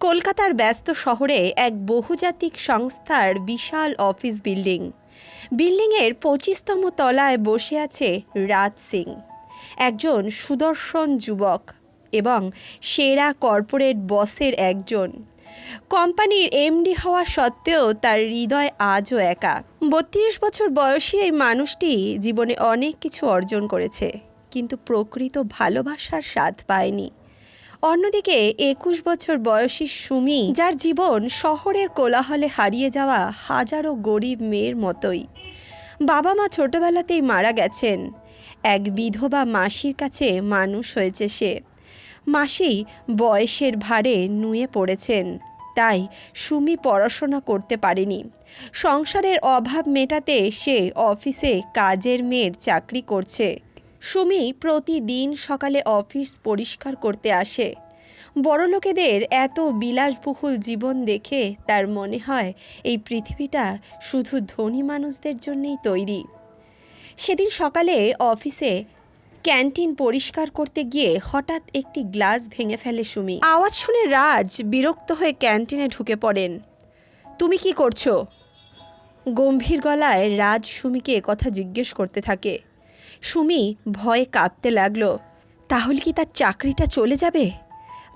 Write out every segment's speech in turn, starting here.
কলকাতার ব্যস্ত শহরে এক বহুজাতিক সংস্থার বিশাল অফিস বিল্ডিং। বিল্ডিংয়ের পঁচিশতম তলায় বসে আছে রাজ সিং, একজন সুদর্শন যুবক এবং সেরা কর্পোরেট বসের একজন। কোম্পানির এমডি হওয়া সত্ত্বেও তার হৃদয় আজও একা। বত্রিশ বছর বয়সী এই মানুষটি জীবনে অনেক কিছু অর্জন করেছে, কিন্তু প্রকৃত ভালোবাসার স্বাদ পায়নি। অন্যদিকে একুশ বছর বয়সী সুমি, যার জীবন শহরের কোলাহলে হারিয়ে যাওয়া হাজারো গরিব মেয়ের মতোই। বাবা মা ছোটবেলাতেই মারা গেছেন। এক বিধবা মাসির কাছে মানুষ হয়েছে সে। মাসি বয়সের ভারে নুয়ে পড়েছেন। তাই সুমি পড়াশোনা করতে পারেনি। সংসারের অভাব মেটাতে সে অফিসে কাজের মেয়ের চাকরি করছে। সুমি প্রতিদিন সকালে অফিস পরিষ্কার করতে আসে। বড়লোকেদের এত বিলাসবহুল জীবন দেখে তার মনে হয় এই পৃথিবীটা শুধু ধনী মানুষদের জন্যই তৈরি। সেদিন সকালে অফিসে ক্যান্টিন পরিষ্কার করতে গিয়ে হঠাৎ একটি গ্লাস ভেঙে ফেলে সুমি। আওয়াজ শুনে রাজ বিরক্ত হয়ে ক্যান্টিনে ঢুকে পড়েন। তুমি কি করছ? গম্ভীর গলায় রাজ সুমিকে কথা জিজ্ঞেস করতে থাকে। সুমি ভয়ে কাঁপতে লাগল। তাহলে কি তার চাকরিটা চলে যাবে?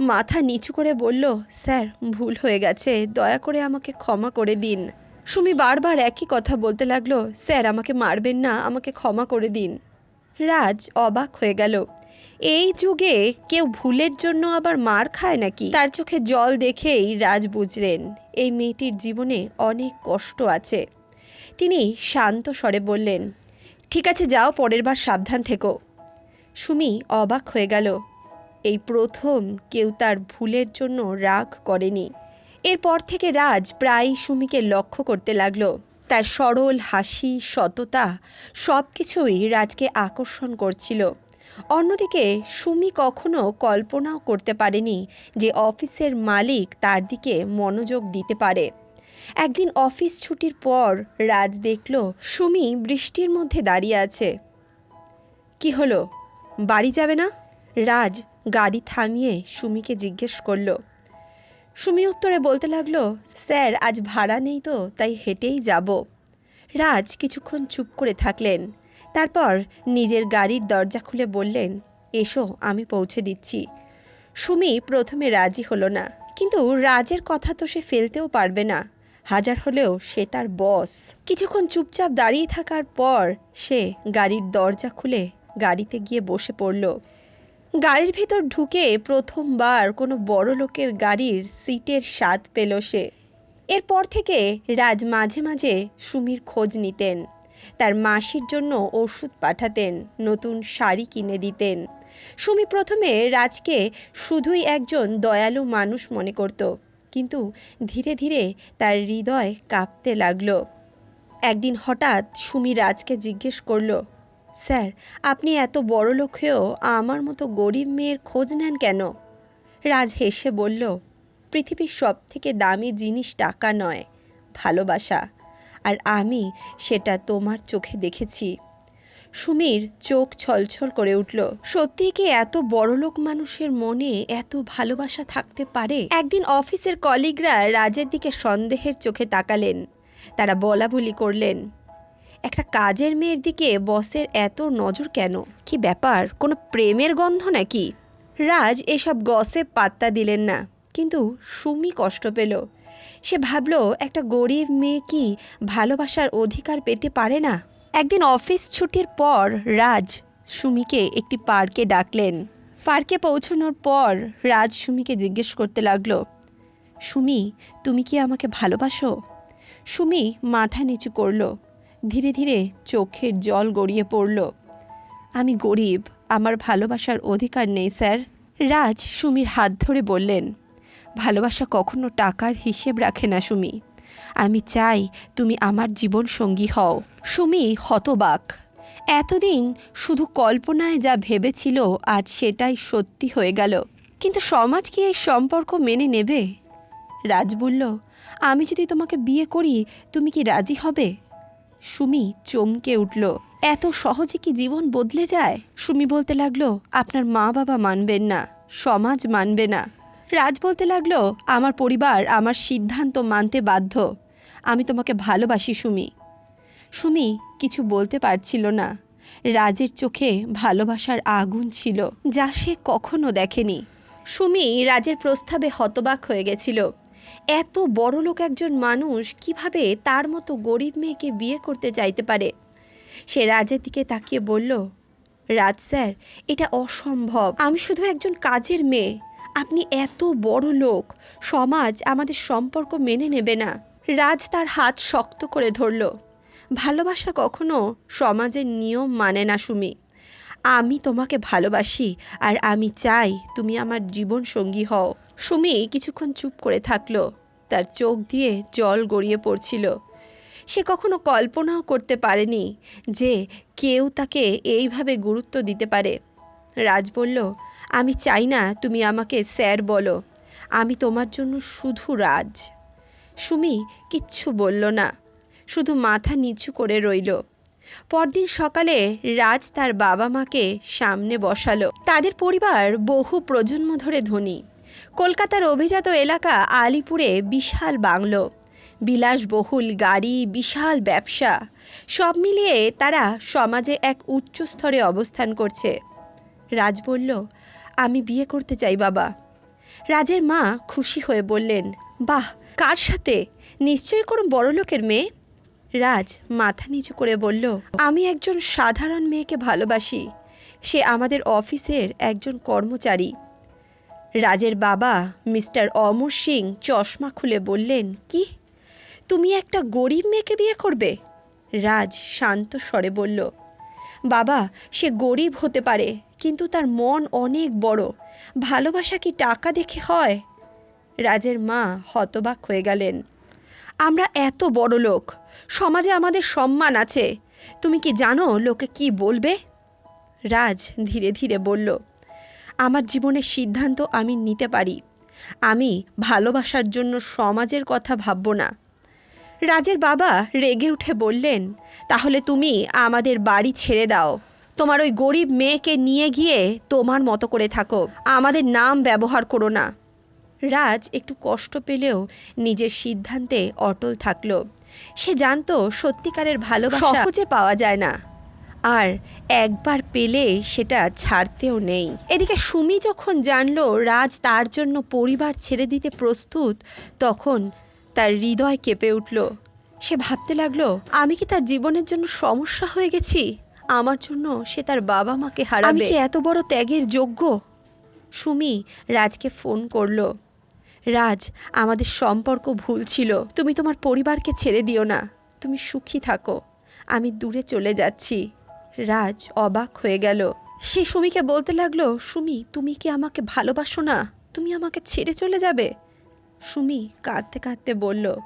মাথা নিচু করে বলল, স্যার, ভুল হয়ে গেছে। দয়া করে আমাকে ক্ষমা করে দিন। সুমি বারবার একই কথা বলতে লাগল, স্যার, আমাকে মারবেন না, আমাকে ক্ষমা করে দিন। রাজ অবাক হয়ে গেল, এই যুগে কেউ ভুলের জন্য আবার মার খায় নাকি? তার চোখে জল দেখেই রাজ বুঝলেন, এই মেয়েটির জীবনে অনেক কষ্ট আছে। তিনি শান্ত স্বরে বললেন ঠিক আছে, যাও, পরের বার সাবধান থেকো। সুমি অবাক হয়ে গেল। এই প্রথম কেউ তার ভুলের জন্য রাগ করেনি। এরপর থেকে রাজ প্রায় সুমিকে লক্ষ্য করতে লাগল। তার সরল হাসি, সততা সব কিছুই রাজকে আকর্ষণ করছিল। অন্যদিকে সুমি কখনো কল্পনাও করতে পারেনি যে অফিসের মালিক তার দিকে মনোযোগ দিতে পারে। একদিন অফিস ছুটির পর রাজ দেখল সুমি বৃষ্টির মধ্যে দাঁড়িয়ে আছে। কি হলো? বাড়ি যাবে না? রাজ গাড়ি থামিয়ে সুমিকে জিজ্ঞেস করল। সুমি উত্তরে বলতে লাগল, স্যার, আজ ভাড়া নেই তো, তাই হেঁটেই যাব। রাজ কিছুক্ষণ চুপ করে থাকলেন। তারপর নিজের গাড়ির দরজা খুলে বললেন, এসো, আমি পৌঁছে দিচ্ছি। সুমি প্রথমে রাজি হলো না, কিন্তু রাজের কথা তো সে ফেলতেও পারবে না। হাজার হলেও সে তার বস। কিছুক্ষণ চুপচাপ দাঁড়িয়ে থাকার পর সে গাড়ির দরজা খুলে গাড়িতে গিয়ে বসে পড়ল। গাড়ির ভেতর ঢুকে প্রথমবার কোনো বড় লোকের গাড়ির সিটের স্বাদ পেল সে। এরপর থেকে রাজ মাঝে মাঝে সুমির খোঁজ নিতেন। তার মাসির জন্য ওষুধ পাঠাতেন, নতুন শাড়ি কিনে দিতেন। সুমি প্রথমে রাজকে শুধুই একজন দয়ালু মানুষ মনে করত। কিন্তু ধীরে ধীরে তার হৃদয় কাঁপতে লাগল। একদিন হঠাৎ সুমি রাজকে জিজ্ঞেস করল, স্যার, আপনি এত বড় লোক হয়েও আমার মতো গরিব মেয়ের খোঁজ নেন কেন? রাজ হেসে বলল, পৃথিবীর সব থেকে দামি জিনিস টাকা নয়, ভালোবাসা। আর আমি সেটা তোমার চোখে দেখেছি। সুমির চোখ ছলছল করে উঠল। সত্যি কি এত বড়লোক মানুষের মনে এত ভালোবাসা থাকতে পারে? একদিন অফিসের কলিগরা রাজের দিকে সন্দেহের চোখে তাকালেন। তারা বলা বলি করলেন, একটা কাজের মেয়ের দিকে বসের এত নজর কেন? কি ব্যাপার? কোনো প্রেমের গন্ধ নাকি? রাজ এসব গসে পাত্তা দিলেন না, কিন্তু সুমি কষ্ট পেল। সে ভাবল, একটা গরিব মেয়ে কি ভালোবাসার অধিকার পেতে পারে না? একদিন অফিস ছুটির পর রাজ সুমিকে একটি পার্কে ডাকলেন। পার্কে পৌঁছানোর পর রাজ সুমিকে জিজ্ঞেস করতে লাগল, সুমি, তুমি কি আমাকে ভালোবাসো? সুমি মাথা নিচু করল, ধীরে ধীরে চোখের জল গড়িয়ে পড়ল। আমি গরিব, আমার ভালোবাসার অধিকার নেই, স্যার। রাজ সুমির হাত ধরে বললেন, ভালোবাসা কখনো টাকার হিসেব রাখে না, সুমি। আমি চাই তুমি আমার জীবন সঙ্গী হও। সুমি হতবাক। এতদিন শুধু কল্পনায় যা ভেবেছিল, আজ সেটাই সত্যি হয়ে গেল। কিন্তু সমাজ কি এই সম্পর্ক মেনে নেবে? রাজ বলল, আমি যদি তোমাকে বিয়ে করি, তুমি কি রাজি হবে? সুমি চমকে উঠল, এত সহজে কি জীবন বদলে যায়? সুমি বলতে লাগল, আপনার মা বাবা মানবেন না, সমাজ মানবে না। রাজ বলতে লাগল, আমার পরিবার আমার সিদ্ধান্ত মানতে বাধ্য। আমি তোমাকে ভালোবাসি, সুমি। সুমি কিছু বলতে পারছিল না। রাজের চোখে ভালোবাসার আগুন ছিল, যা সে কখনো দেখেনি। সুমি রাজের প্রস্তাবে হতবাক হয়ে গেছিল। এত বড় লোক একজন মানুষ কীভাবে তার মতো গরিব মেয়েকে বিয়ে করতে চাইতে পারে? সে রাজের দিকে তাকিয়ে বলল, রাজ স্যার, এটা অসম্ভব। আমি শুধু একজন কাজের মেয়ে। আপনি এত বড় লোক সমাজ আমাদের সম্পর্ক মেনে নেবে না। রাজ তার হাত শক্ত করে ধরল। ভালোবাসা কখনো সমাজের নিয়ম মানে না, সুমি। আমি তোমাকে ভালোবাসি আর আমি চাই তুমি আমার জীবন সঙ্গী হও। সুমি কিছুক্ষণ চুপ করে থাকল। তার চোখ দিয়ে জল গড়িয়ে পড়ছিল। সে কখনো কল্পনাও করতে পারেনি যে কেউ তাকে এইভাবে গুরুত্ব দিতে পারে। রাজ বলল, আমি চাই না তুমি আমাকে স্যার বলো। আমি তোমার জন্য শুধু রাজ। সুমি কিচ্ছু বলল না, শুধু মাথা নিচু করে রইল। পরদিন সকালে রাজ তার বাবা মাকে সামনে বসালো। তাদের পরিবার বহু প্রজন্ম ধরে ধনী। কলকাতার অভিজাত এলাকা আলিপুরে বিশাল বাংলো। বিলাসবহুল গাড়ি, বিশাল ব্যবসা, সব মিলিয়ে তারা সমাজে এক উচ্চ স্তরে অবস্থান করছে। রাজ বলল, আমি বিয়ে করতে চাই বাবা। রাজের মা খুশি হয়ে বললেন, বাহ কার সাথে? নিশ্চয়ই কোনো বড়লোকের মেয়ে? রাজ মাথা নিচু করে বলল, আমি একজন সাধারণ মেয়েকে ভালোবাসি। সে আমাদের অফিসের একজন কর্মচারী। রাজের বাবা মিস্টার অমর সিং চশমা খুলে বললেন, কি? তুমি একটা গরিব মেয়েকে বিয়ে করবে? রাজ শান্ত স্বরে বলল, বাবা, সে গরিব হতে পারে, কিন্তু তার মন অনেক বড়। ভালোবাসা কি টাকা দেখে হয়? রাজের মা হতবাক হয়ে গেলেন। আমরা এত বড় লোক, সমাজে আমাদের সম্মান আছে। তুমি কি জানো লোকে কি বলবে? রাজ ধীরে ধীরে বলল, আমার জীবনের সিদ্ধান্ত আমি নিতে পারি। আমি ভালোবাসার জন্য সমাজের কথা ভাবব না। রাজের বাবা রেগে উঠে বললেন, তাহলে তুমি আমাদের বাড়ি ছেড়ে দাও। তোমার ওই গরিব মেয়েকে নিয়ে গিয়ে তোমার মতো করে থাকো। আমাদের নাম ব্যবহার করো না। রাজ একটু কষ্ট পেলেও নিজের সিদ্ধান্তে অটল থাকল। সে জানতো সত্যিকারের ভালোবাসা সহজে পাওয়া যায় না। আর একবার পেলে সেটা ছাড়তেও নেই। এদিকে সুমি যখন জানলো রাজ তার জন্য পরিবার ছেড়ে দিতে প্রস্তুত তখন তার হৃদয় কেঁপে উঠল। সে ভাবতে লাগল আমি কি তার জীবনের জন্য সমস্যা হয়ে গেছি? আমার জন্য সে তার বাবা মাকে হারাবে। এত বড় ত্যাগের যোগ্য? সুমি রাজকে ফোন করল। রাজ, আমাদের সম্পর্ক ভুল ছিল। তুমি তোমার পরিবারকে ছেড়ে দিও না। তুমি সুখী থাকো। আমি দূরে চলে যাচ্ছি। রাজ অবাক হয়ে গেল। সে সুমিকে বলতে লাগল, সুমি, তুমি কি আমাকে ভালোবাসো না? তুমি আমাকে ছেড়ে চলে যাবে? সুমি কাঁদতে কাঁদতে বলল,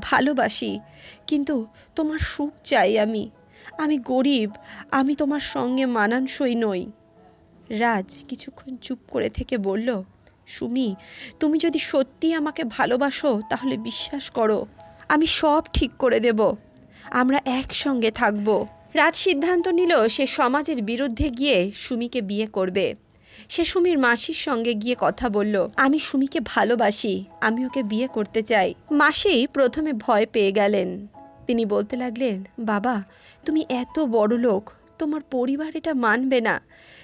ভালোবাসি, কিন্তু তোমার সুখ চাই আমি। আমি গরিব, আমি তোমার সঙ্গে মানানসই নই। রাজ কিছুক্ষণ চুপ করে থেকে বলল সুমি, তুমি যদি সত্যি আমাকে ভালোবাসো, তাহলে বিশ্বাস করো, আমি সব ঠিক করে দেব। আমরা একসঙ্গে থাকব। রাজ সিদ্ধান্ত নিল সে সমাজের বিরুদ্ধে গিয়ে সুমিকে বিয়ে করবে। সে সুমির মাসির সঙ্গে গিয়ে কথা বলল, আমি সুমিকে ভালোবাসি, আমি ওকে বিয়ে করতে চাই। মাসি প্রথমে ভয় পেয়ে গেলেন। তিনি বলতে লাগলেন, বাবা, তুমি এত বড় লোক তোমার পরিবার এটা মানবে না।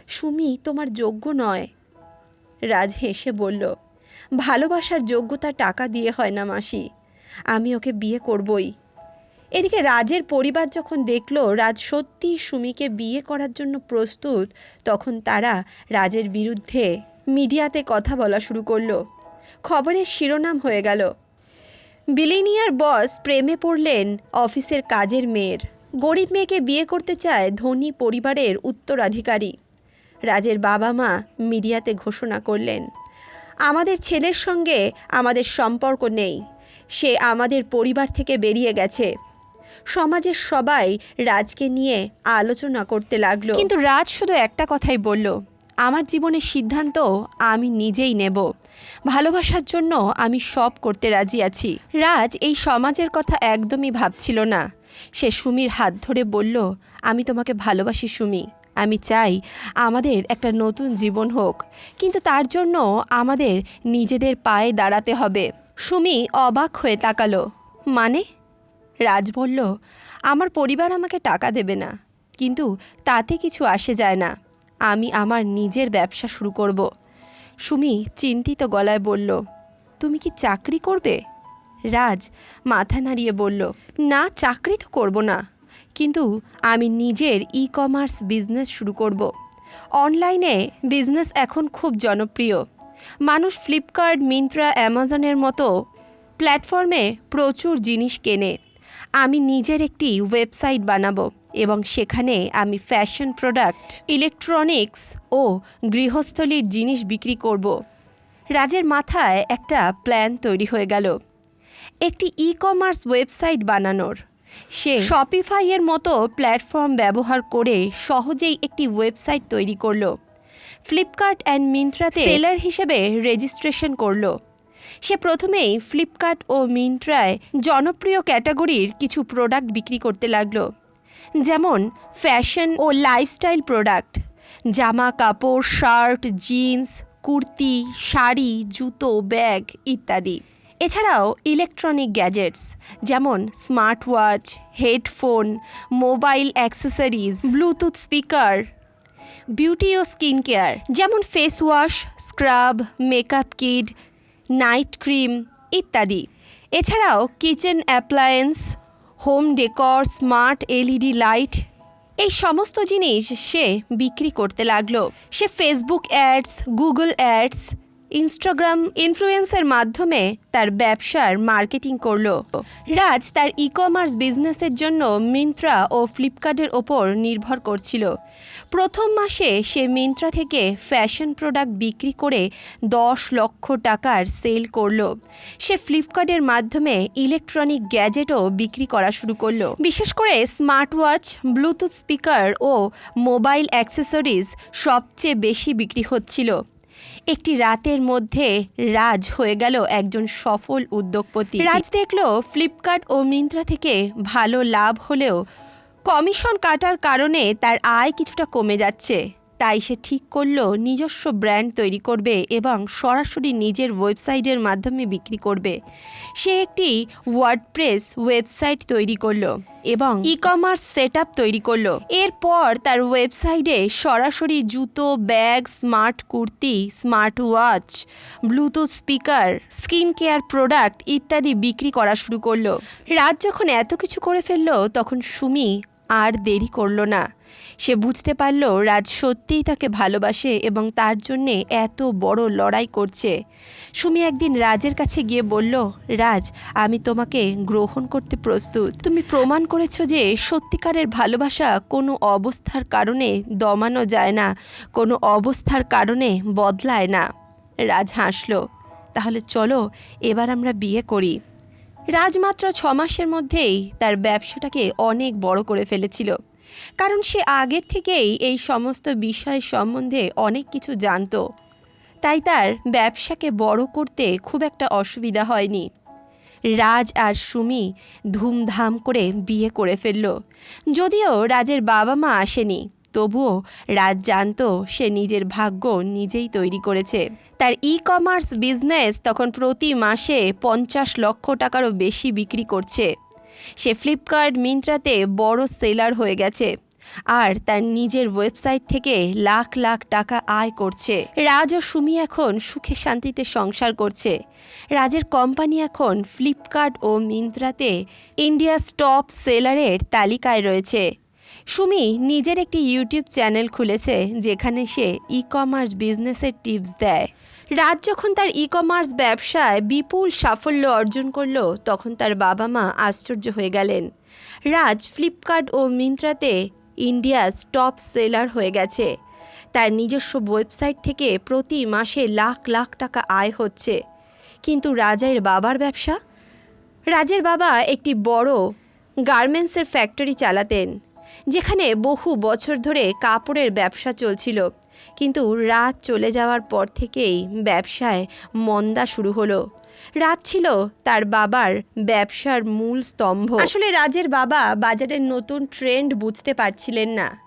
সুমি তোমার যোগ্য নয় রাজ হেসে বলল, ভালোবাসার যোগ্যতা টাকা দিয়ে হয় না মাসি, আমি ওকে বিয়ে করবই। এদিকে রাজের পরিবার যখন দেখল রাজ সত্যি সুমিকে বিয়ে করার জন্য প্রস্তুত, তখন তারা রাজের বিরুদ্ধে মিডিয়াতে কথা বলা শুরু করল। খবরের শিরোনাম হয়ে গেল, বিলিনিয়ার বস প্রেমে পড়লেন অফিসের কাজের মেয়ের। গরিব মেয়েকে বিয়ে করতে চায় ধনী পরিবারের উত্তরাধিকারী। রাজের বাবা মা মিডিয়াতে ঘোষণা করলেন, আমাদের ছেলের সঙ্গে আমাদের সম্পর্ক নেই। সে আমাদের পরিবার থেকে বেরিয়ে গেছে। সমাজের সবাই রাজকে নিয়ে আলোচনা করতে লাগল। কিন্তু রাজ শুধু একটা কথাই বলল, আমার জীবনের সিদ্ধান্ত আমি নিজেই নেব। ভালোবাসার জন্য আমি সব করতে রাজি আছি। রাজ এই সমাজের কথা একদমই ভাবছিল না। সে সুমির হাত ধরে বলল, আমি তোমাকে ভালোবাসি সুমি। আমি চাই আমাদের একটা নতুন জীবন হোক। কিন্তু তার জন্য আমাদের নিজেদের পায়ে দাঁড়াতে হবে। সুমি অবাক হয়ে তাকালো। মানে? রাজ বলল, আমার পরিবার আমাকে টাকা দেবে না, কিন্তু তাতে কিছু আসে যায় না। আমি আমার নিজের ব্যবসা শুরু করব। সুমি চিন্তিত গলায় বলল, তুমি কি চাকরি করবে? রাজ মাথা নাড়িয়ে বলল, না, চাকরি তো করব না। কিন্তু আমি নিজের ই কমার্স বিজনেস শুরু করব। অনলাইনে বিজনেস এখন খুব জনপ্রিয়। মানুষ ফ্লিপকার্ট মিন্ত্রা অ্যামাজনের মতো প্ল্যাটফর্মে প্রচুর জিনিস কেনে। আমি নিজের একটি ওয়েবসাইট বানাবো এবং সেখানে আমি ফ্যাশন প্রোডাক্ট ইলেকট্রনিক্স ও গৃহস্থলীর জিনিস বিক্রি করব। রাজের মাথায় একটা প্ল্যান তৈরি হয়ে গেল। একটি ই কমার্স ওয়েবসাইট বানানোর। সে শপিফাইয়ের মতো প্ল্যাটফর্ম ব্যবহার করে সহজেই একটি ওয়েবসাইট তৈরি করল। ফ্লিপকার্ট অ্যান্ড মিন্ত্রাতে সেলার হিসেবে রেজিস্ট্রেশন করল। সে প্রথমেই ফ্লিপকার্ট ও মিন্ত্রায় জনপ্রিয় ক্যাটাগরির কিছু প্রোডাক্ট বিক্রি করতে লাগল। যেমন ফ্যাশন ও লাইফস্টাইল প্রোডাক্ট জামা, কাপড় শার্ট জিন্স কুর্তি, শাড়ি, জুতো ব্যাগ ইত্যাদি। এছাড়াও ইলেকট্রনিক গ্যাজেটস যেমন smart watch headphone mobile accessories Bluetooth speaker beauty ও স্কিন কেয়ার যেমন face wash scrub makeup kit night cream ইত্যাদি। এছাড়াও kitchen appliance home decor smart LED light এই সমস্ত জিনিস সে বিক্রি করতে লাগল। সে Facebook ads Google ads Instagram ইনফ্লুয়েন্সের মাধ্যমে তার ব্যবসার মার্কেটিং করল। রাজ তার ই কমার্স বিজনেসের জন্য মিন্ত্রা ও ফ্লিপকার্টের ওপর নির্ভর করছিল। প্রথম মাসে সে মিন্ত্রা থেকে ফ্যাশন প্রোডাক্ট বিক্রি করে দশ লক্ষ টাকার সেল করল। সে ফ্লিপকার্টের মাধ্যমে ইলেকট্রনিক গ্যাজেটও বিক্রি করা শুরু করল। বিশেষ করে স্মার্ট ওয়াচ ব্লুটুথ স্পিকার ও মোবাইল অ্যাক্সেসরিজ সবচেয়ে বেশি বিক্রি হচ্ছিল। একটি রাতের মধ্যে রাজ হয়ে গেল একজন সফল উদ্যোগপতি। রাজ দেখল ফ্লিপকার্ট ও মিন্ত্রা থেকে ভালো লাভ হলেও কমিশন কাটার কারণে তার আয় কিছুটা কমে যাচ্ছে। তাই সে ঠিক করল নিজস্ব ব্র্যান্ড তৈরি করবে এবং সরাসরি নিজের ওয়েবসাইটের মাধ্যমে বিক্রি করবে। সে একটি ওয়ার্ডপ্রেস ওয়েবসাইট তৈরি করল এবং ই কমার্স সেট তৈরি করল। এরপর তার ওয়েবসাইটে সরাসরি জুতো, bag, smart kurti, smart watch, Bluetooth speaker, skin care product ইত্যাদি বিক্রি করা শুরু করল। রাত যখন এত কিছু করে ফেলল, তখন সুমি আর দেরি করল না। সে বুঝতে পারল রাজ সত্যিই তাকে ভালোবাসে এবং তার জন্যে এত বড় লড়াই করছে। সুমি একদিন রাজের কাছে গিয়ে বলল, রাজ, আমি তোমাকে গ্রহণ করতে প্রস্তুত। তুমি প্রমাণ করেছ যে সত্যিকারের ভালোবাসা কোনো অবস্থার কারণে দমানো যায় না, কোনো অবস্থার কারণে বদলায় না। রাজ হাসল, তাহলে চলো, এবার আমরা বিয়ে করি। রাজ মাত্র ছ মাসের মধ্যেই তার ব্যবসাটাকে অনেক বড় করে ফেলেছিল। কারণ সে আগের থেকেই এই সমস্ত বিষয় সম্বন্ধে অনেক কিছু জানতো। তাই তার ব্যবসাকে বড় করতে খুব একটা অসুবিধা হয়নি। রাজ আর সুমি ধুমধাম করে বিয়ে করে ফেলল। যদিও রাজের বাবা মা আসেনি, তবুও রাজ জানত সে নিজের ভাগ্য নিজেই তৈরি করেছে। তার ই কমার্স বিজনেস তখন প্রতি মাসে পঞ্চাশ লক্ষ টাকারও বেশি বিক্রি করছে। সে ফ্লিপকার্ট, মিন্ত্রাতে বড় সেলার হয়ে গেছে আর তার নিজের ওয়েবসাইট থেকে লাখ লাখ টাকা আয় করছে। রাজ ও সুমি এখন সুখে শান্তিতে সংসার করছে। রাজের কোম্পানি এখন ফ্লিপকার্ট ও মিন্ত্রাতে ইন্ডিয়াস টপ সেলারের তালিকায় রয়েছে। সুমি নিজের একটি ইউটিউব চ্যানেল খুলেছে যেখানে সে ই কমার্স বিজনেসের টিপস দেয়। রাজ যখন তার ই কমার্স ব্যবসায় বিপুল সাফল্য অর্জন করল, তখন তার বাবা মা আশ্চর্য হয়ে গেলেন। রাজ ফ্লিপকার্ট ও মিন্ত্রাতে ইন্ডিয়াস টপ সেলার হয়ে গেছে। তার নিজস্ব ওয়েবসাইট থেকে প্রতি মাসে লাখ লাখ টাকা আয় হচ্ছে। কিন্তু রাজের বাবার ব্যবসা? রাজের বাবা একটি বড় গার্মেন্টসের ফ্যাক্টরি চালাতেন। যেখানে বহু বছর ধরে কাপড়ের ব্যবসা চলছিল। কিন্তু রাত চলে যাওয়ার পর থেকেই ব্যবসায় মন্দা শুরু হলো। রাত ছিল তার বাবার ব্যবসার মূল স্তম্ভ। আসলে রাজের বাবা বাজারের নতুন ট্রেন্ড বুঝতে পারছিলেন না।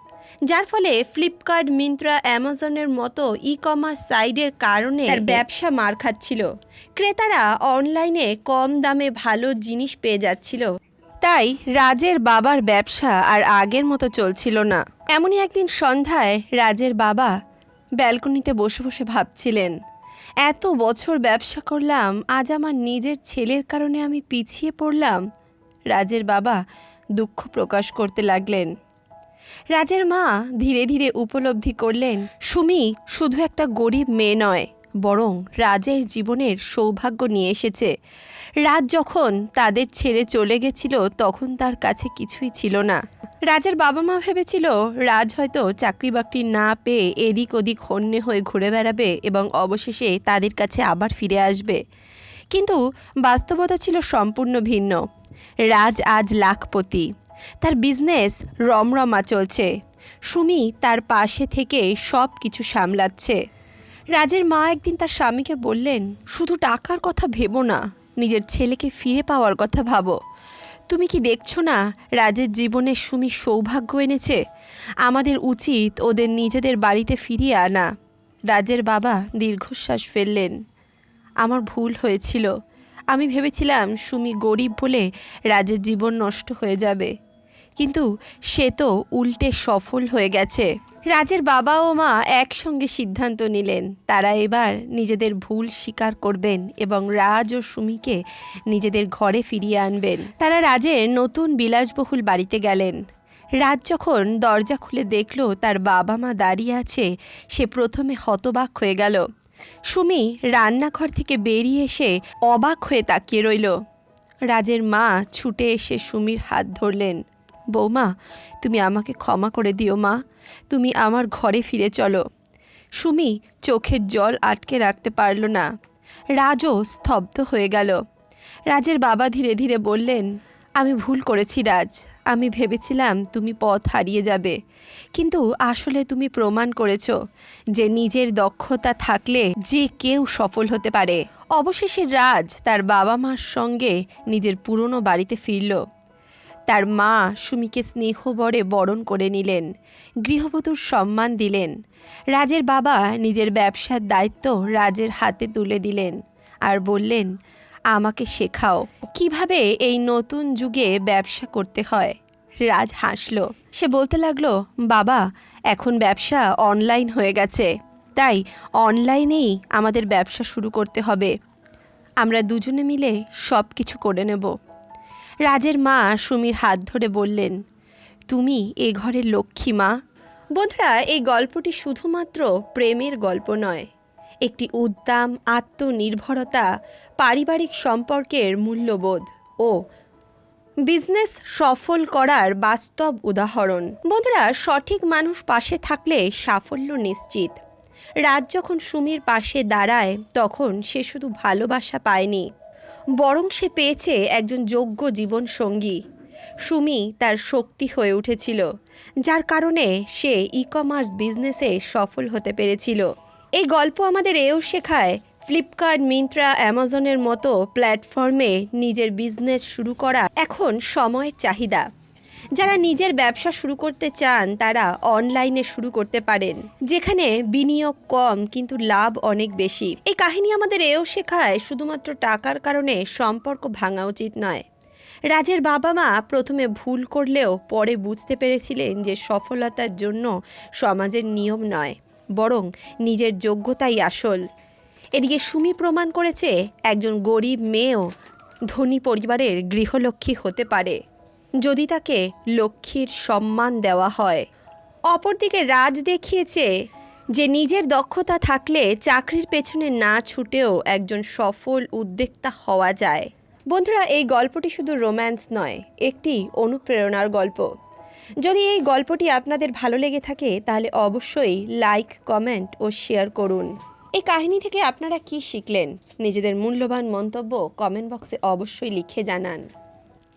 যার ফলে ফ্লিপকার্ট, মিন্ত্রা, অ্যামাজনের মতো ই কমার্স সাইডের কারণে তার ব্যবসা মার খাচ্ছিল। ক্রেতারা অনলাইনে কম দামে ভালো জিনিস পেয়ে যাচ্ছিল। তাই রাজের বাবার ব্যবসা আর আগের মতো চলছিল না। এমনই একদিন সন্ধ্যায় রাজের বাবা ব্যালকনিতে বসে বসে ভাবছিলেন, এত বছর ব্যবসা করলাম, আজ আমার নিজের ছেলের কারণে আমি পিছিয়ে পড়লাম। রাজের বাবা দুঃখ প্রকাশ করতে লাগলেন। রাজের মা ধীরে ধীরে উপলব্ধি করলেন, সুমি, শুধু একটা গরিব মেয়ে নয় বরং রাজের জীবনের সৌভাগ্য নিয়ে এসেছে। রাজ যখন তাদের ছেড়ে চলে গেছিল, তখন তার কাছে কিছুই ছিল না। রাজের বাবা মা ভেবেছিল, রাজ হয়তো চাকরি বাকরি না পেয়ে এদিক ওদিক হন্যে হয়ে ঘুরে বেড়াবে এবং অবশেষে তাদের কাছে আবার ফিরে আসবে। কিন্তু বাস্তবতা ছিল সম্পূর্ণ ভিন্ন। রাজ আজ লাখপতি। তার বিজনেস রমরমা চলছে। সুমি তার পাশে থেকে সব কিছু সামলাচ্ছে। রাজের মা একদিন তার স্বামীকে বললেন, শুধু টাকার কথা ভেবো না, নিজের ছেলেকে ফিরে পাওয়ার কথা ভাবো। তুমি কি দেখছ না, রাজের জীবনে সুমি সৌভাগ্য এনেছে? আমাদের উচিত ওদের নিজেদের বাড়িতে ফিরিয়ে আনা। রাজের বাবা দীর্ঘশ্বাস ফেললেন। আমার ভুল হয়েছিল। আমি ভেবেছিলাম সুমি গরিব বলে রাজের জীবন নষ্ট হয়ে যাবে। কিন্তু সে তো উল্টে সফল হয়ে গেছে। রাজের বাবা ও মা একসঙ্গে সিদ্ধান্ত নিলেন। তারা এবার নিজেদের ভুল স্বীকার করবেন এবং রাজ ও সুমিকে নিজেদের ঘরে ফিরিয়ে আনবেন। তারা রাজের নতুন বিলাসবহুল বাড়িতে গেলেন। রাজ যখন দরজা খুলে দেখল তার বাবা মা দাঁড়িয়ে আছে, সে প্রথমে হতবাক হয়ে গেল। সুমি রান্নাঘর থেকে বেরিয়ে এসে অবাক হয়ে তাকিয়ে রইল। রাজের মা ছুটে এসে সুমির হাত ধরলেন। বৌমা, তুমি আমাকে ক্ষমা করে দিও মা। তুমি আমার ঘরে ফিরে চলো। সুমি চোখের জল আটকে রাখতে পারল না। রাজও স্তব্ধ হয়ে গেল। রাজের বাবা ধীরে ধীরে বললেন, আমি ভুল করেছি রাজ। আমি ভেবেছিলাম তুমি পথ হারিয়ে যাবে। কিন্তু আসলে তুমি প্রমাণ করেছ যে নিজের দক্ষতা থাকলে যে কেউ সফল হতে পারে। অবশেষে রাজ তার বাবা মার সঙ্গে নিজের পুরনো বাড়িতে ফিরল। তার মা সুমিকে স্নেহবরে বরণ করে নিলেন, গৃহবধূর সম্মান দিলেন। রাজের বাবা নিজের ব্যবসার দায়িত্ব রাজের হাতে তুলে দিলেন আর বললেন, আমাকে শেখাও কীভাবে এই নতুন যুগে ব্যবসা করতে হয়। রাজ হাসল। সে বলতে লাগল, বাবা, এখন ব্যবসা অনলাইন হয়ে গেছে, তাই অনলাইনেই আমাদের ব্যবসা শুরু করতে হবে। আমরা দুজনে মিলে সব কিছু করে নেব। রাজের মা সুমির হাত ধরে বললেন, তুমি এ ঘরের লক্ষ্মী মা? বন্ধুরা, এই গল্পটি শুধুমাত্র প্রেমের গল্প নয়, একটি উদ্দাম আত্মনির্ভরতা, পারিবারিক সম্পর্কের মূল্যবোধ ও বিজনেস সফল করার বাস্তব উদাহরণ। বন্ধুরা, সঠিক মানুষ পাশে থাকলে সাফল্য নিশ্চিত। রাজ যখন সুমির পাশে দাঁড়ায়, তখন সে শুধু ভালোবাসা পায়নি বরং সে পেয়েছে একজন যোগ্য জীবন সঙ্গী সুমি তার শক্তি হয়ে উঠেছিল, যার কারণে সে ই কমার্স বিজনেসে সফল হতে পেরেছিল। এই গল্প আমাদের এও শেখায় ফ্লিপকার্ট মিন্ত্রা অ্যামাজনের মতো প্ল্যাটফর্মে নিজের বিজনেস শুরু করা এখন সময়ের চাহিদা। যারা নিজের ব্যবসা শুরু করতে চান, তারা অনলাইনে শুরু করতে পারেন, যেখানে বিনিয়োগ কম কিন্তু লাভ অনেক বেশি। এই কাহিনী আমাদের এও শেখায়, শুধুমাত্র টাকার কারণে সম্পর্ক ভাঙা উচিত নয়। রাজের বাবা মা প্রথমে ভুল করলেও পরে বুঝতে পেরেছিলেন যে সফলতার জন্য সমাজের নিয়ম নয়, বরং নিজের যোগ্যতাই আসল। এদিকে সুমি প্রমাণ করেছে, একজন গরিব মেয়েও ধনী পরিবারের গৃহলক্ষ্মী হতে পারে। যদি তাকে লক্ষ্মীর সম্মান দেওয়া হয়। অপরদিকে রাজ দেখিয়েছে যে নিজের দক্ষতা থাকলে চাকরির পেছনে না ছুটেও একজন সফল উদ্যোক্তা হওয়া যায়। বন্ধুরা, এই গল্পটি শুধু রোম্যান্স নয়, একটি অনুপ্রেরণার গল্প। যদি এই গল্পটি আপনাদের ভালো লেগে থাকে, তাহলে অবশ্যই লাইক, কমেন্ট ও শেয়ার করুন। এই কাহিনী থেকে আপনারা কি শিখলেন? নিজেদের মূল্যবান মন্তব্য কমেন্ট বক্সে অবশ্যই লিখে জানান।